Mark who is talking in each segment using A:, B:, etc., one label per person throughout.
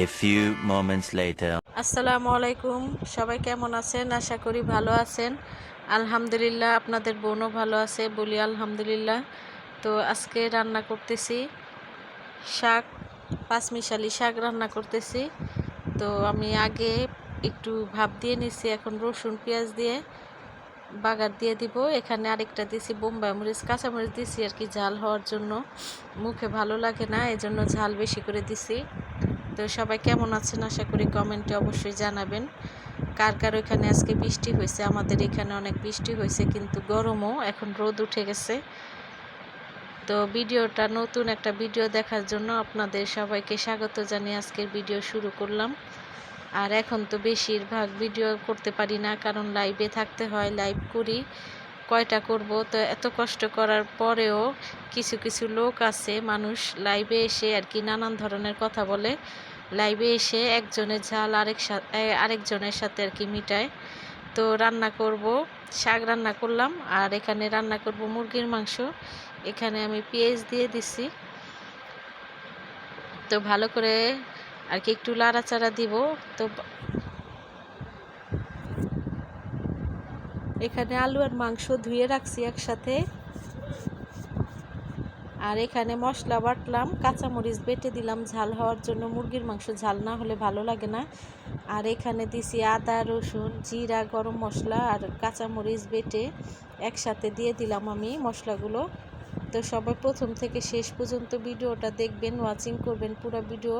A: A few moments later.
B: আসসালামু আলাইকুম। সবাই কেমন আছেন? আশা করি ভালো আছেন। আলহামদুলিল্লাহ, আপনাদের বোনও ভালো আছে বলি আলহামদুলিল্লাহ। তো আজকে রান্না করতেছি শাক, পাঁচমিশালি শাক রান্না করতেছি। তো আমি আগে একটু ভাপ দিয়ে নিছি, এখন রসুন, পেঁয়াজ দিয়ে। বাগার দিয়ে দিব। এখানে আরেকটা দিছি বোম্বাই মরিচ কাঁচামরিচ দিছি আর কি ঝাল হওয়ার জন্য। মুখে ভালো লাগে না, এজন্য ঝাল বেশি করে দিছি। তো সবাই কেমন আছেন আশা করি কমেন্টে অবশ্যই জানাবেন। কার কার ওইখানে আজকে বৃষ্টি হয়েছে? আমাদের এখানে অনেক বৃষ্টি হয়েছে, কিন্তু গরমও এখন রোদ উঠে গেছে। তো ভিডিওটা নতুন একটা ভিডিও দেখার জন্য আপনাদের সবাইকে স্বাগত জানিয়ে আজকের ভিডিও শুরু করলাম। আর এখন তো বেশিরভাগ ভিডিও করতে পারি না, কারণ লাইভে থাকতে হয় লাইভ করি, কয়টা করব? তো এত কষ্ট করার পরেও কিছু কিছু লোক আছে, মানুষ লাইভে এসে আর কি নানান ধরনের কথা বলে। লাইভে এসে একজনের ঝাল আরেক আরেকজনের সাথে আর কি মিটায়। তো রান্না করব, শাক রান্না করলাম, আর এখানে রান্না করব মুরগির মাংস। এখানে আমি পেঁয়াজ দিয়ে দিছি। তো ভালো করে আর কি একটু লাড়াচাড়া দিব, তো এখানে আলু আর মাংস ধুয়ে রাখছি একসাথে। আর এখানে মশলা বাটলাম, কাঁচামরিচ বেটে দিলাম, ঝাল হওয়ার জন্য মুরগির মাংস ঝাল না হলে ভালো লাগে না। আর এখানে দিছি আদা, রসুন, জিরা, গরম মশলা আর কাঁচামরিচ বেটে একসাথে দিয়ে দিলাম আমি মশলাগুলো। তো সবাই প্রথম থেকে শেষ পর্যন্ত ভিডিওটা দেখবেন ওয়াচিং করবেন। পুরো ভিডিও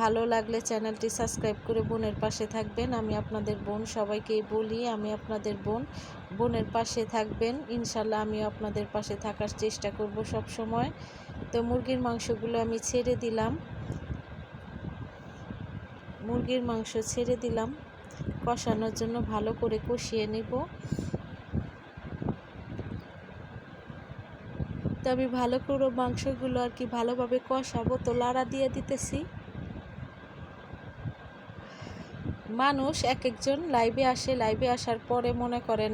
B: ভালো লাগলে চ্যানেলটি সাবস্ক্রাইব করে বোনের পাশে থাকবেন। আমি আপনাদের বোন সবাইকেই বলি, আমি আপনাদের বোন। বোনের পাশে থাকবেন। ইনশাল্লাহ আমি আপনাদের পাশে থাকার চেষ্টা করব সব সময় তো মুরগির মাংসগুলো আমি ছেড়ে দিলাম। মুরগির মাংস ছেড়ে দিলাম। কষানোর জন্য ভালো করে কষিয়ে নেব। তো আমি ভালো করে মাংসগুলো আর কি ভালোভাবে কষাবো। তো লাড়া দিয়ে দিতেছি। মানুষ এক একজন লাইভে আসে, লাইভে আসার পরে মনে করেন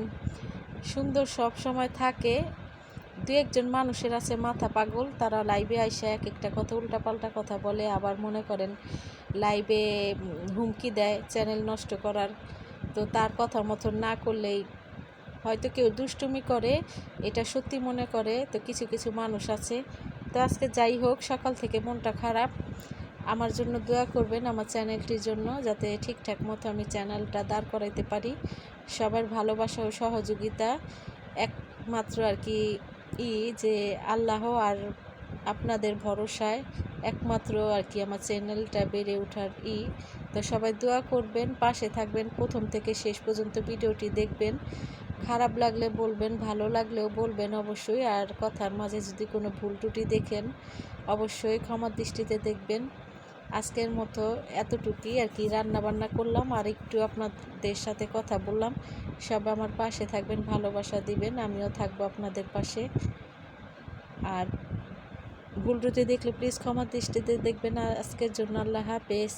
B: সুন্দর সব সময় থাকে। দু একজন মানুষের আছে মাথা পাগল, তারা লাইভে আইসা এক একটা কথা, উল্টাপাল্টা কথা বলে, আবার মনে করেন লাইভে হুমকি দেয় চ্যানেল নষ্ট করার। তো তার কথা মতন না করলেই হয়তো কেউ দুষ্টুমি করে, এটা সত্যি মনে করে, তো কিছু কিছু মানুষ আছে। তো আজকে যাই হোক, সকাল থেকে মনটা খারাপ। আমার জন্য দোয়া করবেন আমার চ্যানেলটির জন্য, যাতে ঠিকঠাক মতো আমি চ্যানেলটা দাঁড় করাইতে পারি। সবার ভালোবাসা ও সহযোগিতা একমাত্র আর কি ই যে আল্লাহ আর আপনাদের ভরসায় একমাত্র আর কি আমার চ্যানেলটা বেড়ে ওঠার ই। তো সবাই দোয়া করবেন, পাশে থাকবেন, প্রথম থেকে শেষ পর্যন্ত ভিডিওটি দেখবেন। খারাপ লাগলে বলবেন, ভালো লাগলেও বলবেন অবশ্যই। আর কথার মাঝে যদি কোনো ভুল ত্রুটি দেখেন, অবশ্যই ক্ষমার দৃষ্টিতে দেখবেন। আজকের মতো এতটুকুই আর কি। রান্না বান্না করলাম আর একটু আপনাদের সাথে কথা বললাম। সব আমার পাশে থাকবেন, ভালোবাসা দিবেন, আমিও থাকব আপনাদের পাশে। আর ভুল ত্রুটি দেখলে প্লিজ ক্ষমার দৃষ্টিতে দেখবেন। আজকের জন্য আল্লাহ হাফেজ।